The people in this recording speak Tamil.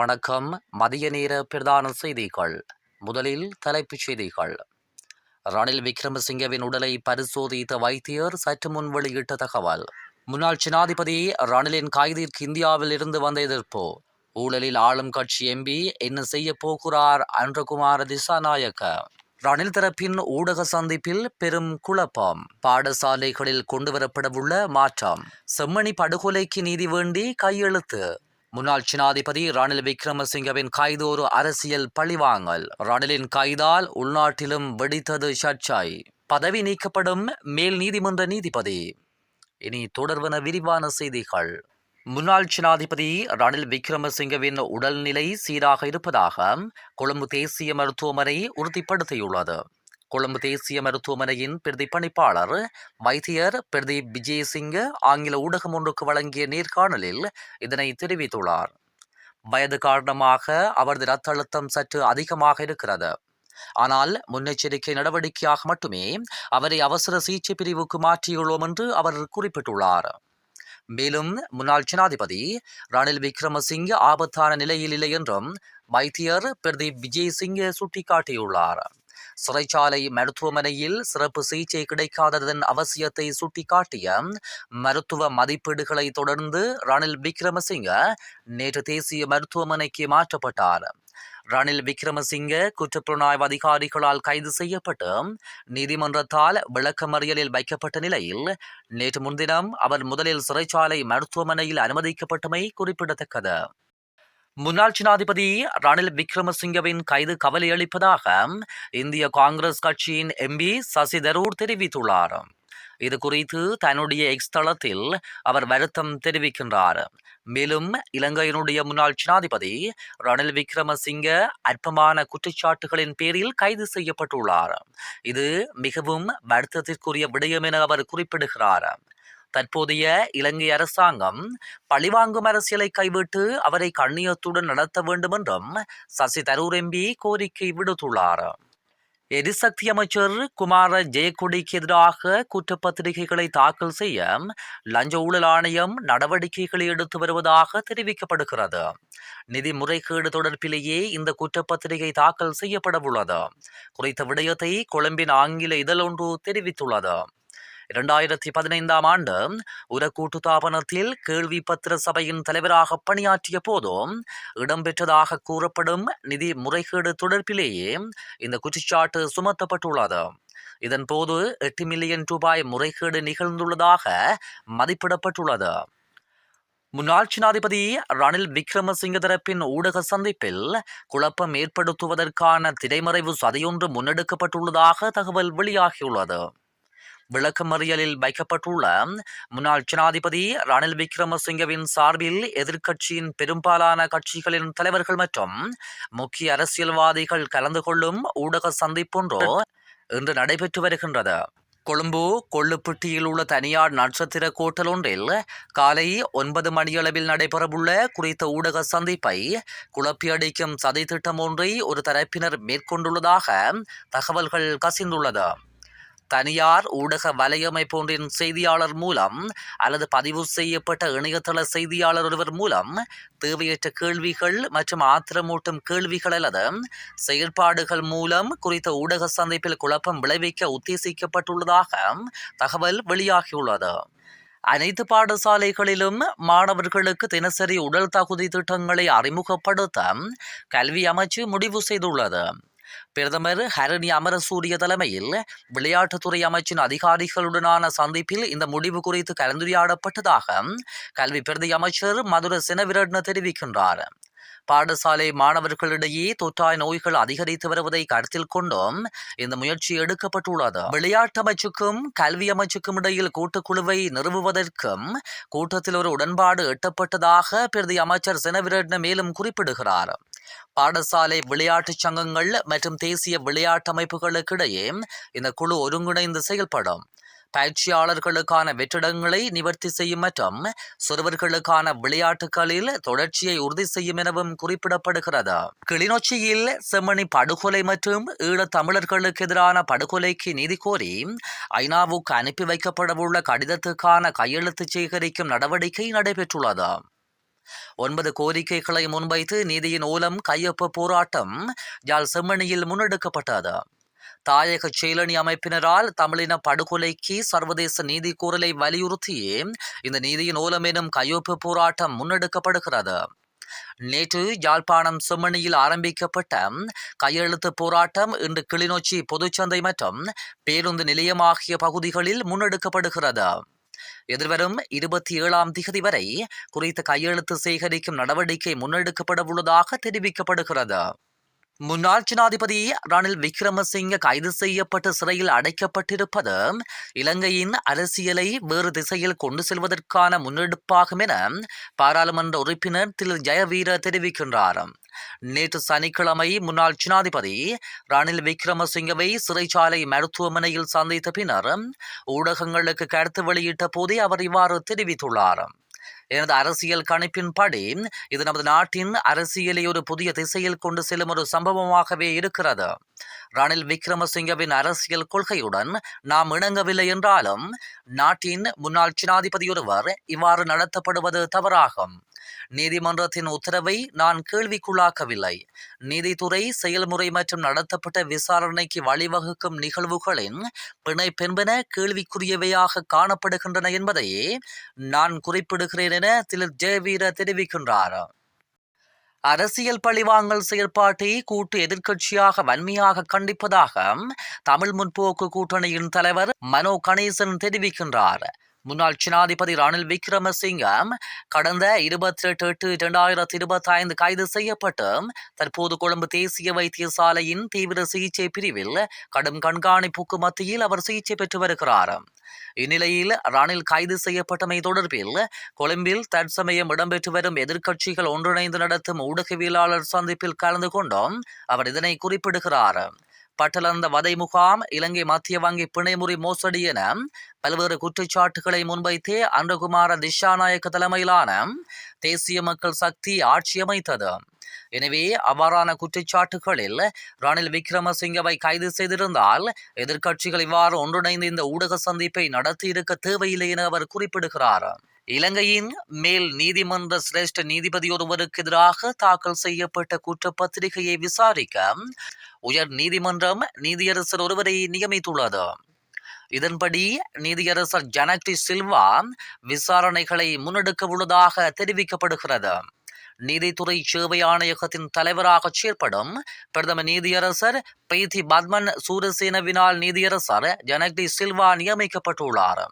வணக்கம். மதிய நேர பிரதான செய்திகள். முதலில் தலைப்புச் செய்திகள். ரணில் விக்ரமசிங்கவின் உடலை பரிசோதித்த வைத்தியர் சற்று முன் வெளியிட்ட தகவல். முன்னாள் ஜனாதிபதி ரணிலின் கைதிற்கு இந்தியாவில் இருந்து வந்த எதிர்ப்பு. ஊழலில் ஆளும் கட்சி எம்பி என்ன செய்ய போகிறார் அன்றகுமார திசாநாயக்க. ரணில் தரப்பின் ஊடக சந்திப்பில் பெரும் குழப்பம். பாடசாலைகளில் கொண்டுவரப்படவுள்ள மாற்றம். செம்மணி படுகொலைக்கு நீதி வேண்டி கையெழுத்து. முன்னாள் ஜனாதிபதி ரணில் விக்ரமசிங்கவின் கைது ஒரு அரசியல் பழிவாங்கல். ரணிலின் கைதால் உள்நாட்டிலும் வெடித்தது சர்ச்சை. பதவி நீக்கப்படும் மேல் நீதிமன்ற நீதிபதி. இனி தொடர்வன விரிவான செய்திகள். முன்னாள் ஜனாதிபதி ரணில் விக்ரமசிங்கவின் உடல்நிலை சீராக இருப்பதாக கொழும்பு தேசிய மருத்துவமனை உறுதிப்படுத்தியுள்ளது. கொழும்பு தேசிய மருத்துவமனையின் பிரதி பணிப்பாளர் வைத்தியர் பிரதீப் விஜயசிங்க ஆங்கில ஊடகம் ஒன்றுக்கு வழங்கிய நேர்காணலில் இதனை தெரிவித்துள்ளார். வயது காரணமாக அவரது இரத்த அழுத்தம் சற்று அதிகமாக இருக்கிறது. ஆனால் முன்னெச்சரிக்கை நடவடிக்கையாக மட்டுமே அவரை அவசர சிகிச்சை பிரிவுக்கு மாற்றியுள்ளோம் என்று அவர் குறிப்பிட்டுள்ளார். மேலும் முன்னாள் ஜனாதிபதி ரணில் விக்ரமசிங்க ஆபத்தான நிலையில் இல்லை என்றும் வைத்தியர் பிரதீப் விஜயசிங்க சுட்டிக்காட்டியுள்ளார். சிறைச்சாலை மருத்துவமனையில் சிறப்பு சிகிச்சை கிடைக்காததன் அவசியத்தை சுட்டிக்காட்டிய மருத்துவ மதிப்பீடுகளை தொடர்ந்து ரணில் விக்ரமசிங்க நேற்று தேசிய மருத்துவமனைக்கு மாற்றப்பட்டார். ரணில் விக்ரமசிங்க குற்றப்புலனாய்வு அதிகாரிகளால் கைது செய்யப்பட்டு நீதிமன்றத்தால் விளக்கமறியலில் வைக்கப்பட்ட நிலையில் நேற்று முன்தினம் அவர் முதலில் சிறைச்சாலை மருத்துவமனையில் அனுமதிக்கப்பட்டமை குறிப்பிடத்தக்கது. முன்னாள் ஜனாதிபதி ரணில் விக்ரமசிங்கவின் கைது கவலையளிப்பதாக இந்திய காங்கிரஸ் கட்சியின் எம்பி சசி தரூர் தெரிவித்துள்ளார். இது குறித்து தன்னுடைய எக்ஸ் தளத்தில் அவர் வருத்தம் தெரிவிக்கின்றார். மேலும் இலங்கையினுடைய முன்னாள் ஜனாதிபதி ரணில் விக்ரமசிங்க அற்பமான குற்றச்சாட்டுகளின் பேரில் கைது செய்யப்பட்டுள்ளார். இது மிகவும் வருத்தத்திற்குரிய விடயம் என அவர் குறிப்பிடுகிறார். தற்போதைய இலங்கை அரசாங்கம் பழிவாங்கும் அரசியலை கைவிட்டு அவரை கண்ணியத்துடன் நடத்த வேண்டும் என்றும் சசி தரூர் எம்பி கோரிக்கை விடுத்துள்ளார். எரிசக்தி அமைச்சர் குமார ஜெயக்குடிக்கு எதிராக குற்றப்பத்திரிகைகளை தாக்கல் செய்ய லஞ்ச ஊழல் ஆணையம் நடவடிக்கைகளை எடுத்து வருவதாக தெரிவிக்கப்படுகிறது. நிதி முறைகேடு தொடர்பிலேயே இந்த குற்றப்பத்திரிகை தாக்கல் செய்யப்படவுள்ளது. குறித்த விடயத்தை கொழும்பின் ஆங்கில இதழ் ஒன்று தெரிவித்துள்ளது. இரண்டாயிரத்தி பதினைந்தாம் ஆண்டு உரக்கூட்டு கூட்டுத்தாபனத்தில் கேள்வி பத்திர சபையின் தலைவராக பணியாற்றிய போதும் இடம்பெற்றதாக கூறப்படும் நிதி முறைகேடு தொடர்பிலேயே இந்த குற்றச்சாட்டு சுமத்தப்பட்டுள்ளது. இதன் போது எட்டு மில்லியன் ரூபாய் முறைகேடு நிகழ்ந்துள்ளதாக மதிப்பிடப்பட்டுள்ளது. முன்னாள் ஜனாதிபதி ரணில் விக்ரமசிங்க தரப்பின் ஊடக சந்திப்பில் குழப்பம் ஏற்படுத்துவதற்கான திரைமறைவு சதையொன்று முன்னெடுக்கப்பட்டுள்ளதாக தகவல் வெளியாகியுள்ளது. விளக்கமறியலில் வைக்கப்பட்டுள்ள முன்னாள் ஜனாதிபதி ரணில் விக்ரமசிங்கவின் சார்பில் எதிர்க்கட்சியின் பெரும்பாலான கட்சிகளின் தலைவர்கள் மற்றும் முக்கிய அரசியல்வாதிகள் கலந்து கொள்ளும் ஊடக சந்திப்பொன்று இன்று நடைபெற்று வருகின்றது. கொழும்பு கொள்ளுப்பட்டியில் உள்ள தனியார் நட்சத்திர கோட்டல் ஒன்றில் காலை ஒன்பது மணியளவில் நடைபெறவுள்ள குறித்த ஊடக சந்திப்பை குழப்பியடிக்கும் சதி திட்டம் ஒன்றை ஒரு தரப்பினர் மேற்கொண்டுள்ளதாக தகவல்கள் கசிந்துள்ளது. தனியார் ஊடக வலையமைப்பு ஒன்றின் செய்தியாளர் மூலம் அல்லது பதிவு செய்யப்பட்ட இணையதள செய்தியாளர் ஒருவர் மூலம் தேவையற்ற கேள்விகள் மற்றும் ஆத்திரமூட்டும் கேள்விகள் அல்லது செயற்பாடுகள் மூலம் குறித்த ஊடக சந்திப்பில் குழப்பம் விளைவிக்க உத்தேசிக்கப்பட்டுள்ளதாக தகவல் வெளியாகியுள்ளது. அனைத்து பாடசாலைகளிலும் மாணவர்களுக்கு தினசரி உடல் தகுதி திட்டங்களை அறிமுகப்படுத்த கல்வி அமைச்சு முடிவு செய்துள்ளது. பிரதமர் ஹரணி அமரசூரிய தலைமையில் விளையாட்டுத்துறை அமைச்சின் அதிகாரிகளுடனான சந்திப்பில் இந்த முடிவு குறித்து கலந்துரையாடப்பட்டதாக கல்வி பிரதி அமைச்சர் மதுர சினவிரட்ன தெரிவிக்கின்றார். பாடசாலை மாணவர்களிடையே தொற்றாய் நோய்கள் அதிகரித்து வருவதை கருத்தில் கொண்டும் இந்த முயற்சி எடுக்கப்பட்டுள்ளது. விளையாட்டு அமைச்சுக்கும் கல்வி அமைச்சுக்கும் இடையில் கூட்டுக்குழுவை நிறுவுவதற்கும் கூட்டத்தில் ஒரு உடன்பாடு எட்டப்பட்டதாக பிரதி அமைச்சர் சினவிரட்ன மேலும் குறிப்பிடுகிறார். பாடசாலை விளையாட்டுச் சங்கங்கள் மற்றும் தேசிய விளையாட்டு அமைப்புகளுக்கிடையே இந்த குழு ஒருங்கிணைந்து செயல்படும். பயிற்சியாளர்களுக்கான வெற்றிடங்களை நிவர்த்தி செய்யும் மற்றும் சிறுவர்களுக்கான விளையாட்டுகளில் தொடர்ச்சியை உறுதி செய்யும் எனவும் குறிப்பிடப்படுகிறது. கிளிநொச்சியில் செம்மணி படுகொலை மற்றும் ஈழத் தமிழர்களுக்கு எதிரான படுகொலைக்கு நீதி கோரி ஐநாவுக்கு அனுப்பி வைக்கப்படவுள்ள கடிதத்துக்கான கையெழுத்து சேகரிக்கும் நடவடிக்கை நடைபெற்றுள்ளது. ஒன்பது கோரிக்கைகளை முன்வைத்து நீதியின் மூலம் கையொப்ப போராட்டம் யாழ் செம்மணியில் முன்னெடுக்கப்பட்டது. தாயக செயலணி அமைப்பினரால் தமிழின படுகொலைக்கு சர்வதேச நீதி கோரலை வலியுறுத்தி இந்த நீதியின் ஓலம் எனும் கையொப்பு போராட்டம் முன்னெடுக்கப்படுகிறது. நேற்று யாழ்ப்பாணம் செம்மணியில் ஆரம்பிக்கப்பட்ட கையெழுத்து போராட்டம் இன்று கிளிநொச்சி பொதுச்சந்தை மற்றும் பேருந்து நிலையம் ஆகிய பகுதிகளில் முன்னெடுக்கப்படுகிறது. எதிர்வரும் இருபத்தி ஏழாம் திகதி வரை குறித்த கையெழுத்து சேகரிக்கும் நடவடிக்கை முன்னெடுக்கப்பட உள்ளதாக தெரிவிக்கப்படுகிறது. முன்னாள் ஜனாதிபதி ரணில் விக்ரமசிங்க கைது செய்யப்பட்டு சிறையில் அடைக்கப்பட்டிருப்பது இலங்கையின் அரசியலை வேறு திசையில் கொண்டு செல்வதற்கான முன்னெடுப்பாகும் என பாராளுமன்ற உறுப்பினர் திரு. ஜெயவீர தெரிவிக்கின்றார். நேற்று சனிக்கிழமை முன்னாள் ஜனாதிபதி ரணில் விக்ரமசிங்கவை சிறைச்சாலை மருத்துவமனையில் சந்தித்த பின்னர் ஊடகங்களுக்கு கருத்து வெளியிட்ட போதே அவர் இவ்வாறு தெரிவித்துள்ளார். எனது அரசியல் கணிப்பின்படி இது நமது நாட்டின் அரசியலை ஒரு புதிய திசையில் கொண்டு செல்லும் ஒரு சம்பவமாகவே இருக்கிறது. ரணில் விக்ரமசிங்கவின் அரசியல் கொள்கையுடன் நாம் இணங்கவில்லை என்றாலும் நாட்டின் முன்னாள் சினாதிபதியொருவர் இவ்வாறு நடத்தப்படுவது தவறாகும். நீதிமன்றத்தின் உத்தரவை நான் கேள்விக்குள்ளாக்கவில்லை. நீதித்துறை செயல்முறை மற்றும் நடத்தப்பட்ட விசாரணைக்கு வழிவகுக்கும் நிகழ்வுகளின் பிணைப்பென்பன கேள்விக்குரியவையாக காணப்படுகின்றன என்பதையே நான் குறிப்பிடுகிறேன் என திரு. ஜெயவீர தெரிவிக்கின்றார். அரசியல் பழிவாங்கல் செயற்பாட்டை கூட்டு எதிர்க்கட்சியாக வன்மையாக கண்டிப்பதாக தமிழ் முற்போக்கு கூட்டணியின் தலைவர் மனோ கணேசன் தெரிவிக்கின்றார். முன்னாள் ஜனாதிபதி ரணில் விக்ரமசிங்கம் கடந்த இருபத்தி எட்டு எட்டு இரண்டாயிரத்தி இருபத்தி ஐந்து கைது செய்யப்பட்டு தற்போது கொழும்பு தேசிய வைத்தியசாலையின் தீவிர சிகிச்சை பிரிவில் கடும் கண்காணிப்புக்கு மத்தியில் அவர் சிகிச்சை பெற்று வருகிறார். இந்நிலையில் ரணில் கைது செய்யப்பட்டமை தொடர்பில் கொழும்பில் தற்சமயம் இடம்பெற்று வரும் எதிர்க்கட்சிகள் ஒன்றிணைந்து நடத்தும் ஊடகவியலாளர் சந்திப்பில் கலந்து கொண்டும் அவர் இதனை குறிப்பிடுகிறார். பட்டலந்த வதை முகாம் இலங்கை மத்திய வங்கி பிணைமுறை மோசடி என பல்வேறு குற்றச்சாட்டுகளை முன்வைத்தே அன்றகுமார திஷாநாயக்க தலைமையிலான தேசிய மக்கள் சக்தி ஆட்சி அமைத்தது. எனவே அவ்வாறான குற்றச்சாட்டுகளில் ரணில் விக்ரமசிங்கவை கைது செய்திருந்தால் எதிர்க்கட்சிகள் இவ்வாறு ஒன்றிணைந்து இந்த ஊடக சந்திப்பை நடத்தியிருக்க தேவையில்லை என அவர் குறிப்பிடுகிறார். இலங்கையின் மேல் நீதிமன்ற சிரேஷ்ட நீதிபதி ஒருவருக்கு எதிராக தாக்கல் செய்யப்பட்ட குற்றப்பத்திரிகையை விசாரிக்க உயர் நீதிமன்றம் நீதியரசர் ஒருவரை நியமித்துள்ளது. இதன்படி நீதியரசர் ஜனக்ரி சில்வா விசாரணைகளை முன்னெடுக்க உள்ளதாக தெரிவிக்கப்படுகிறது. நீதித்துறை சேவை ஆணையகத்தின் தலைவராக செயற்படும் பிரதம நீதியரசர் பெய்தி பத்மன் சூரசேனவினால் நீதியரசர் ஜனக்டி சில்வா நியமிக்கப்பட்டுள்ளார்.